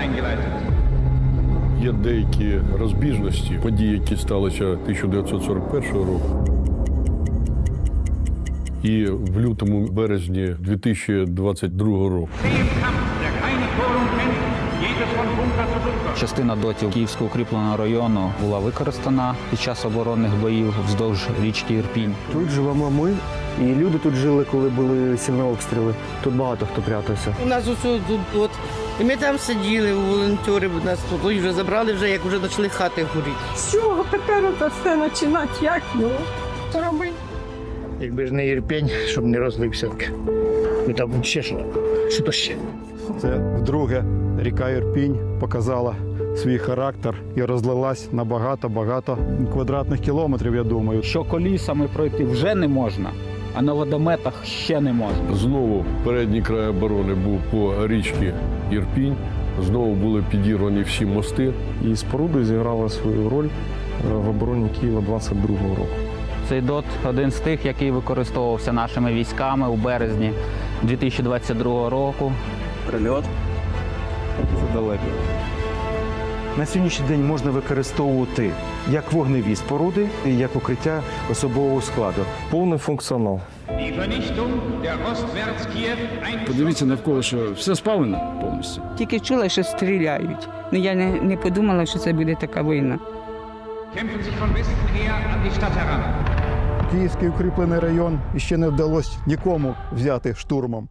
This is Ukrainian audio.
eingeleitet. Є деякі розбіжності, події, які сталися 1941 року. І в лютому березні 2022 року. Частина дотів Київського укріпленого району була використана під час оборонних боїв вздовж річки Ірпінь. Тут живемо ми, і люди тут жили, коли були сильні обстріли. Тут багато хто прятався. У нас усе тут от. І ми там сиділи, волонтери нас тут вже забрали, вже як вже почали хати горіти. З чого тепер це все починати? Як його робити? Якби ж не Ірпень, щоб не розлився. Ну там ще що. Що то ще? Це вдруге ріка Ірпінь показала свій характер і розлилась на багато-багато квадратних кілометрів, я думаю. Що колісами пройти вже не можна, а на водометах ще не можна. Знову передній край оборони був по річці Ірпінь. Знову були підірвані всі мости. І споруди зіграли свою роль е, в обороні Києва 22-го року. Цей дот один з тих, який використовувався нашими військами у березні 2022 року. Прильот. Це далеко. На сьогоднішній день можна використовувати як вогневі споруди, і як укриття особового складу. Повний функціонал. Подивіться навколо, що все спалено повністю. Тільки чула, що стріляють. Ну я не, не подумала, що це буде така війна. Київський укріплений район іще не вдалося нікому взяти штурмом.